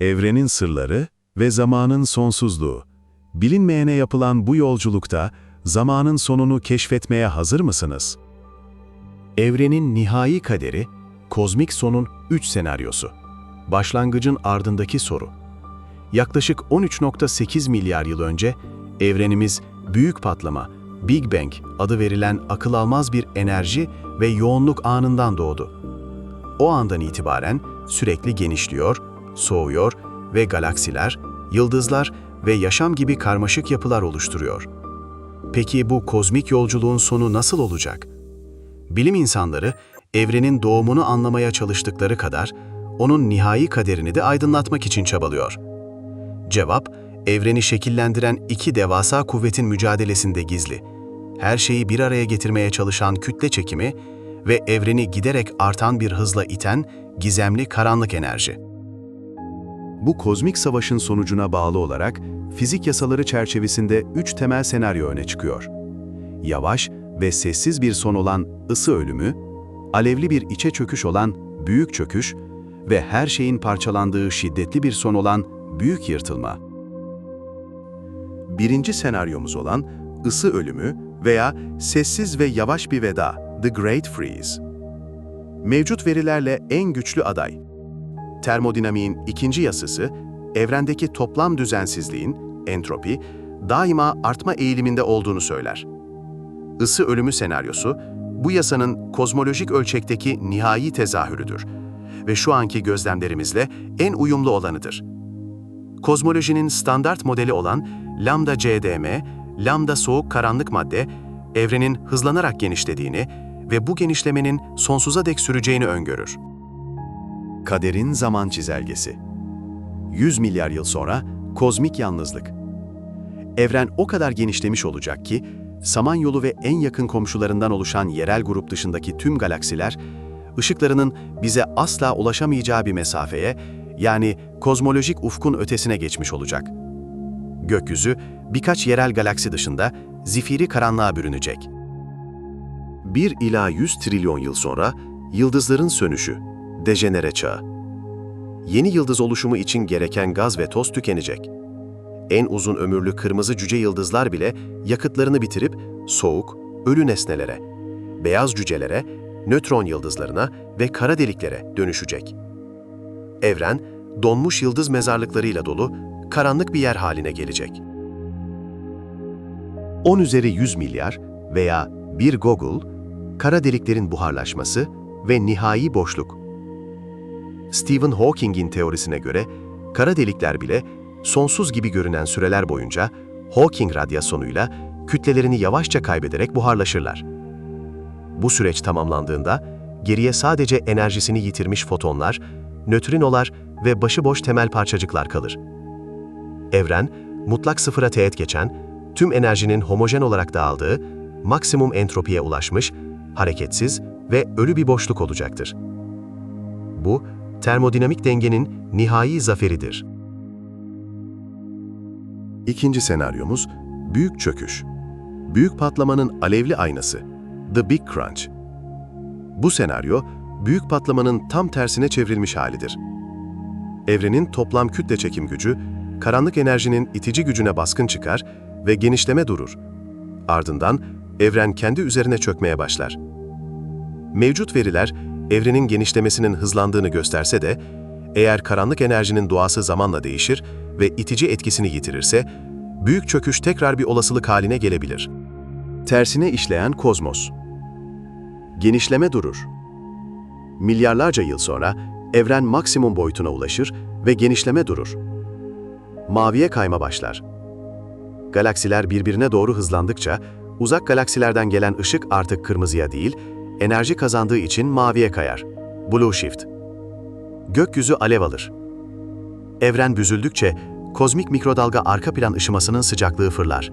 Evrenin sırları ve zamanın sonsuzluğu. Bilinmeyene yapılan bu yolculukta zamanın sonunu keşfetmeye hazır mısınız? Evrenin nihai kaderi, kozmik sonun 3 senaryosu. Başlangıcın ardındaki soru. Yaklaşık 13.8 milyar yıl önce evrenimiz büyük patlama, Big Bang adı verilen akıl almaz bir enerji ve yoğunluk anından doğdu. O andan itibaren sürekli genişliyor, soğuyor ve galaksiler, yıldızlar ve yaşam gibi karmaşık yapılar oluşturuyor. Peki bu kozmik yolculuğun sonu nasıl olacak? Bilim insanları evrenin doğumunu anlamaya çalıştıkları kadar onun nihai kaderini de aydınlatmak için çabalıyor. Cevap, evreni şekillendiren iki devasa kuvvetin mücadelesinde gizli. Her şeyi bir araya getirmeye çalışan kütle çekimi ve evreni giderek artan bir hızla iten gizemli karanlık enerji. Bu kozmik savaşın sonucuna bağlı olarak fizik yasaları çerçevesinde üç temel senaryo öne çıkıyor. Yavaş ve sessiz bir son olan ısı ölümü, alevli bir içe çöküş olan büyük çöküş ve her şeyin parçalandığı şiddetli bir son olan büyük yırtılma. Birinci senaryomuz olan ısı ölümü veya sessiz ve yavaş bir veda, The Great Freeze. Mevcut verilerle en güçlü aday. Termodinamiğin ikinci yasası, evrendeki toplam düzensizliğin, entropi, daima artma eğiliminde olduğunu söyler. Isı ölümü senaryosu, bu yasanın kozmolojik ölçekteki nihai tezahürüdür ve şu anki gözlemlerimizle en uyumlu olanıdır. Kozmolojinin standart modeli olan lambda CDM, lambda soğuk karanlık madde, evrenin hızlanarak genişlediğini ve bu genişlemenin sonsuza dek süreceğini öngörür. Kaderin zaman çizelgesi 100 milyar yıl sonra kozmik yalnızlık. Evren o kadar genişlemiş olacak ki, Samanyolu ve en yakın komşularından oluşan yerel grup dışındaki tüm galaksiler, ışıklarının bize asla ulaşamayacağı bir mesafeye, yani kozmolojik ufkun ötesine geçmiş olacak. Gökyüzü, birkaç yerel galaksi dışında zifiri karanlığa bürünecek. 1 ila 100 trilyon yıl sonra yıldızların sönüşü, dejenere çağı. Yeni yıldız oluşumu için gereken gaz ve toz tükenecek. En uzun ömürlü kırmızı cüce yıldızlar bile yakıtlarını bitirip soğuk, ölü nesnelere, beyaz cücelere, nötron yıldızlarına ve kara deliklere dönüşecek. Evren, donmuş yıldız mezarlıklarıyla dolu, karanlık bir yer haline gelecek. 10 üzeri 100 milyar veya bir Gogol, kara deliklerin buharlaşması ve nihai boşluk. Stephen Hawking'in teorisine göre kara delikler bile sonsuz gibi görünen süreler boyunca Hawking radyasyonuyla kütlelerini yavaşça kaybederek buharlaşırlar. Bu süreç tamamlandığında geriye sadece enerjisini yitirmiş fotonlar, nötrinolar ve başıboş temel parçacıklar kalır. Evren, mutlak sıfıra teğet geçen, tüm enerjinin homojen olarak dağıldığı, maksimum entropiye ulaşmış, hareketsiz ve ölü bir boşluk olacaktır. Bu, termodinamik dengenin nihai zaferidir. İkinci senaryomuz, büyük çöküş. Büyük patlamanın alevli aynası, The Big Crunch. Bu senaryo, büyük patlamanın tam tersine çevrilmiş halidir. Evrenin toplam kütle çekim gücü, karanlık enerjinin itici gücüne baskın çıkar ve genişleme durur. Ardından evren kendi üzerine çökmeye başlar. Mevcut veriler, evrenin genişlemesinin hızlandığını gösterse de, eğer karanlık enerjinin doğası zamanla değişir ve itici etkisini yitirirse, büyük çöküş tekrar bir olasılık haline gelebilir. Tersine işleyen kozmos. Genişleme durur. Milyarlarca yıl sonra evren maksimum boyutuna ulaşır ve genişleme durur. Maviye kayma başlar. Galaksiler birbirine doğru hızlandıkça uzak galaksilerden gelen ışık artık kırmızıya değil, enerji kazandığı için maviye kayar. Blue shift. Gökyüzü alev alır. Evren büzüldükçe kozmik mikrodalga arka plan ışımasının sıcaklığı fırlar.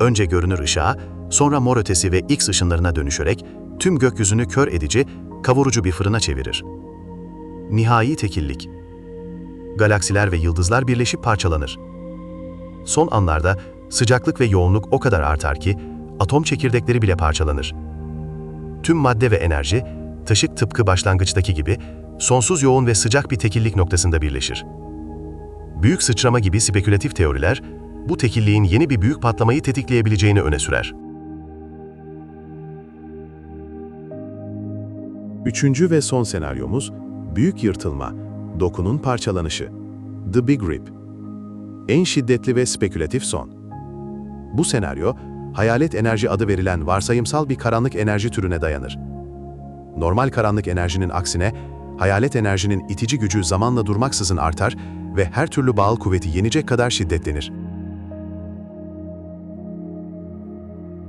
Önce görünür ışığa, sonra mor ötesi ve X ışınlarına dönüşerek tüm gökyüzünü kör edici, kavurucu bir fırına çevirir. Nihai tekillik. Galaksiler ve yıldızlar birleşip parçalanır. Son anlarda sıcaklık ve yoğunluk o kadar artar ki atom çekirdekleri bile parçalanır. Tüm madde ve enerji, taşık tıpkı başlangıçtaki gibi sonsuz yoğun ve sıcak bir tekillik noktasında birleşir. büyük sıçrama gibi spekülatif teoriler, bu tekilliğin yeni bir büyük patlamayı tetikleyebileceğini öne sürer. Üçüncü ve son senaryomuz, büyük yırtılma, dokunun parçalanışı. The Big Rip. En şiddetli ve spekülatif son. Bu senaryo, hayalet enerji adı verilen varsayımsal bir karanlık enerji türüne dayanır. Normal karanlık enerjinin aksine, hayalet enerjinin itici gücü zamanla durmaksızın artar ve her türlü bağıl kuvveti yenecek kadar şiddetlenir.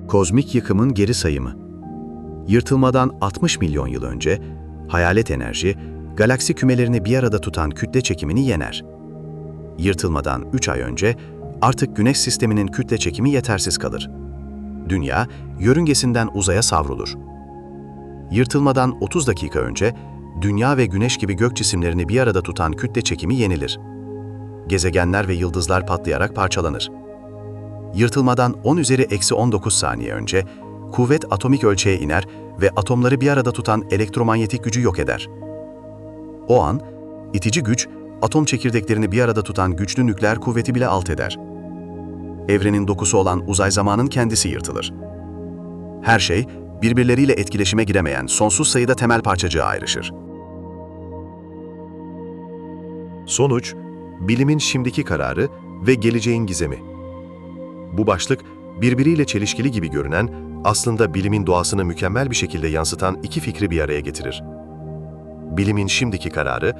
Kozmik yıkımın geri sayımı. Yırtılmadan 60 milyon yıl önce, hayalet enerji, galaksi kümelerini bir arada tutan kütle çekimini yener. Yırtılmadan 3 ay önce, artık Güneş sisteminin kütle çekimi yetersiz kalır. Dünya, yörüngesinden uzaya savrulur. Yırtılmadan 30 dakika önce, Dünya ve Güneş gibi gök cisimlerini bir arada tutan kütle çekimi yenilir. Gezegenler ve yıldızlar patlayarak parçalanır. Yırtılmadan 10 üzeri eksi 19 saniye önce, kuvvet atomik ölçeğe iner ve atomları bir arada tutan elektromanyetik gücü yok eder. O an, itici güç, atom çekirdeklerini bir arada tutan güçlü nükleer kuvveti bile alt eder. Evrenin dokusu olan uzay zamanın kendisi yırtılır. Her şey, birbirleriyle etkileşime giremeyen sonsuz sayıda temel parçacığa ayrışır. Sonuç, bilimin şimdiki kararı ve geleceğin gizemi. Bu başlık, birbiriyle çelişkili gibi görünen, aslında bilimin doğasını mükemmel bir şekilde yansıtan iki fikri bir araya getirir. Bilimin şimdiki kararı,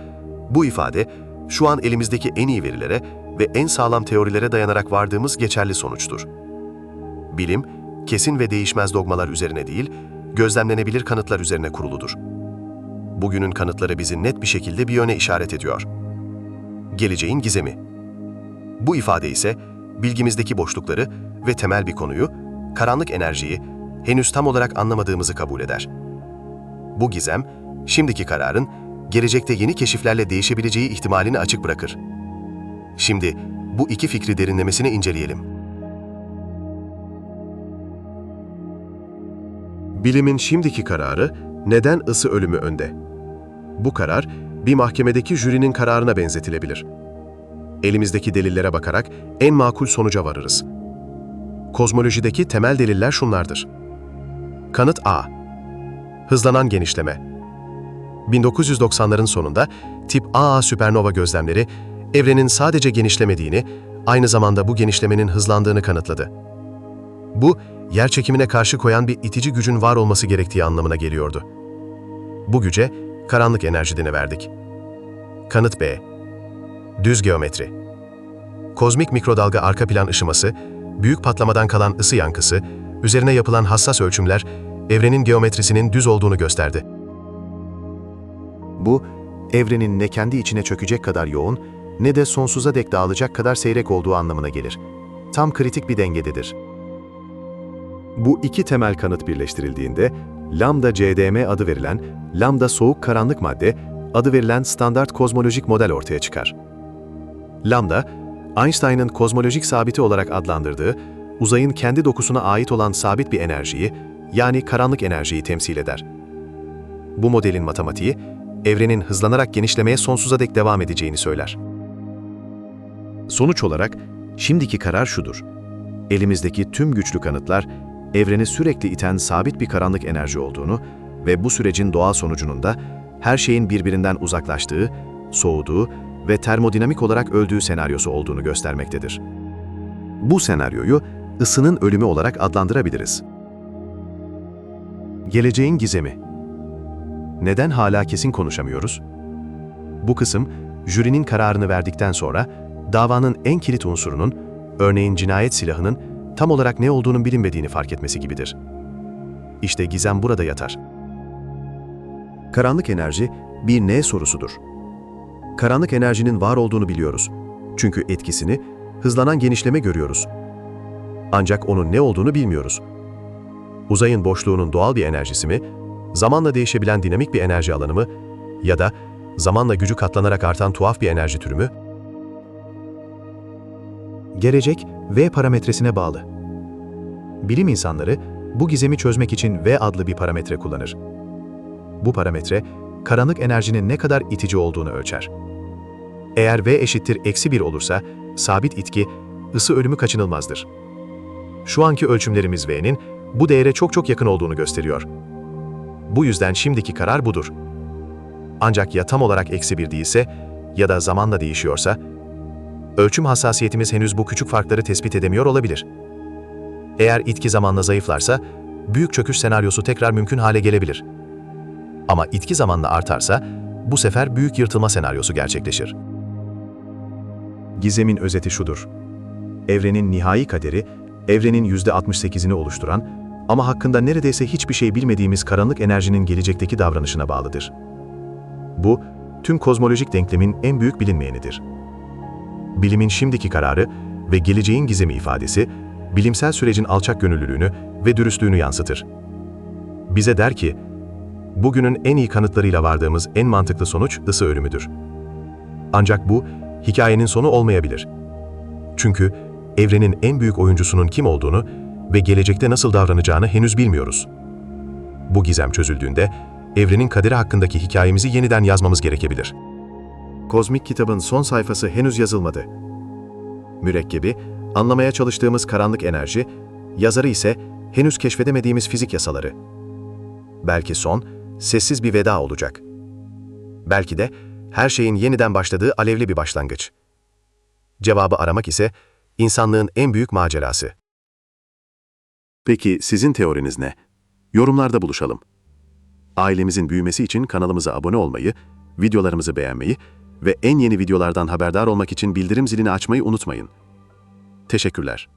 bu ifade, şu an elimizdeki en iyi verilere ve en sağlam teorilere dayanarak vardığımız geçerli sonuçtur. Bilim, kesin ve değişmez dogmalar üzerine değil, gözlemlenebilir kanıtlar üzerine kuruludur. Bugünün kanıtları bizi net bir şekilde bir yöne işaret ediyor. Geleceğin gizemi. Bu ifade ise bilgimizdeki boşlukları ve temel bir konuyu, karanlık enerjiyi henüz tam olarak anlamadığımızı kabul eder. Bu gizem, şimdiki kararın gelecekte yeni keşiflerle değişebileceği ihtimalini açık bırakır. Şimdi bu iki fikri derinlemesine inceleyelim. Bilimin şimdiki kararı neden ısı ölümü önde? Bu karar bir mahkemedeki jürinin kararına benzetilebilir. Elimizdeki delillere bakarak en makul sonuca varırız. Kozmolojideki temel deliller şunlardır. Kanıt A. Hızlanan genişleme. 1990'ların sonunda tip AA süpernova gözlemleri evrenin sadece genişlemediğini, aynı zamanda bu genişlemenin hızlandığını kanıtladı. Bu, yer çekimine karşı koyan bir itici gücün var olması gerektiği anlamına geliyordu. Bu güce karanlık enerji deni verdik. Kanıt B. Düz geometri. Kozmik mikrodalga arka plan ışıması, büyük patlamadan kalan ısı yankısı, üzerine yapılan hassas ölçümler, evrenin geometrisinin düz olduğunu gösterdi. Bu, evrenin ne kendi içine çökecek kadar yoğun, ne de sonsuza dek dağılacak kadar seyrek olduğu anlamına gelir. Tam kritik bir dengededir. Bu iki temel kanıt birleştirildiğinde, lambda CDM adı verilen, lambda soğuk karanlık madde, adı verilen standart kozmolojik model ortaya çıkar. Lambda, Einstein'ın kozmolojik sabiti olarak adlandırdığı, uzayın kendi dokusuna ait olan sabit bir enerjiyi, yani karanlık enerjiyi temsil eder. Bu modelin matematiği, evrenin hızlanarak genişlemeye sonsuza dek devam edeceğini söyler. Sonuç olarak, şimdiki karar şudur. Elimizdeki tüm güçlü kanıtlar, evreni sürekli iten sabit bir karanlık enerji olduğunu ve bu sürecin doğal sonucunun da her şeyin birbirinden uzaklaştığı, soğuduğu ve termodinamik olarak öldüğü senaryosu olduğunu göstermektedir. Bu senaryoyu ısının ölümü olarak adlandırabiliriz. Geleceğin gizemi Neden hala kesin konuşamıyoruz? Bu kısım, jürinin kararını verdikten sonra davanın en kilit unsurunun, örneğin cinayet silahının tam olarak ne olduğunun bilinmediğini fark etmesi gibidir. İşte gizem burada yatar. Karanlık enerji bir ne sorusudur. Karanlık enerjinin var olduğunu biliyoruz. Çünkü etkisini hızlanan genişleme görüyoruz. Ancak onun ne olduğunu bilmiyoruz. Uzayın boşluğunun doğal bir enerjisi mi, zamanla değişebilen dinamik bir enerji alanı mı ya da zamanla gücü katlanarak artan tuhaf bir enerji türü mü? Gelecek V parametresine bağlı. Bilim insanları bu gizemi çözmek için V adlı bir parametre kullanır. Bu parametre, karanlık enerjinin ne kadar itici olduğunu ölçer. Eğer V eşittir eksi 1 olursa, sabit itki, ısı ölümü kaçınılmazdır. Şu anki ölçümlerimiz V'nin bu değere çok çok yakın olduğunu gösteriyor. Bu yüzden şimdiki karar budur. Ancak ya tam olarak eksi 1 değilse ya da zamanla değişiyorsa, ölçüm hassasiyetimiz henüz bu küçük farkları tespit edemiyor olabilir. Eğer itki zamanla zayıflarsa, büyük çöküş senaryosu tekrar mümkün hale gelebilir. Ama itki zamanla artarsa, bu sefer büyük yırtılma senaryosu gerçekleşir. Gizemin özeti şudur. Evrenin nihai kaderi, evrenin %68'ini oluşturan ama hakkında neredeyse hiçbir şey bilmediğimiz karanlık enerjinin gelecekteki davranışına bağlıdır. Bu, tüm kozmolojik denklemin en büyük bilinmeyenidir. Bilimin şimdiki kararı ve geleceğin gizemi ifadesi, bilimsel sürecin alçak gönüllülüğünü ve dürüstlüğünü yansıtır. Bize der ki, bugünün en iyi kanıtlarıyla vardığımız en mantıklı sonuç ısı ölümüdür. Ancak bu, hikayenin sonu olmayabilir. Çünkü evrenin en büyük oyuncusunun kim olduğunu ve gelecekte nasıl davranacağını henüz bilmiyoruz. Bu gizem çözüldüğünde, evrenin kaderi hakkındaki hikayemizi yeniden yazmamız gerekebilir. Kozmik kitabın son sayfası henüz yazılmadı. Mürekkebi, anlamaya çalıştığımız karanlık enerji, yazarı ise henüz keşfedemediğimiz fizik yasaları. Belki son, sessiz bir veda olacak. Belki de her şeyin yeniden başladığı alevli bir başlangıç. Cevabı aramak ise insanlığın en büyük macerası. Peki sizin teoriniz ne? Yorumlarda buluşalım. Ailemizin büyümesi için kanalımıza abone olmayı, videolarımızı beğenmeyi ve en yeni videolardan haberdar olmak için bildirim zilini açmayı unutmayın. Teşekkürler.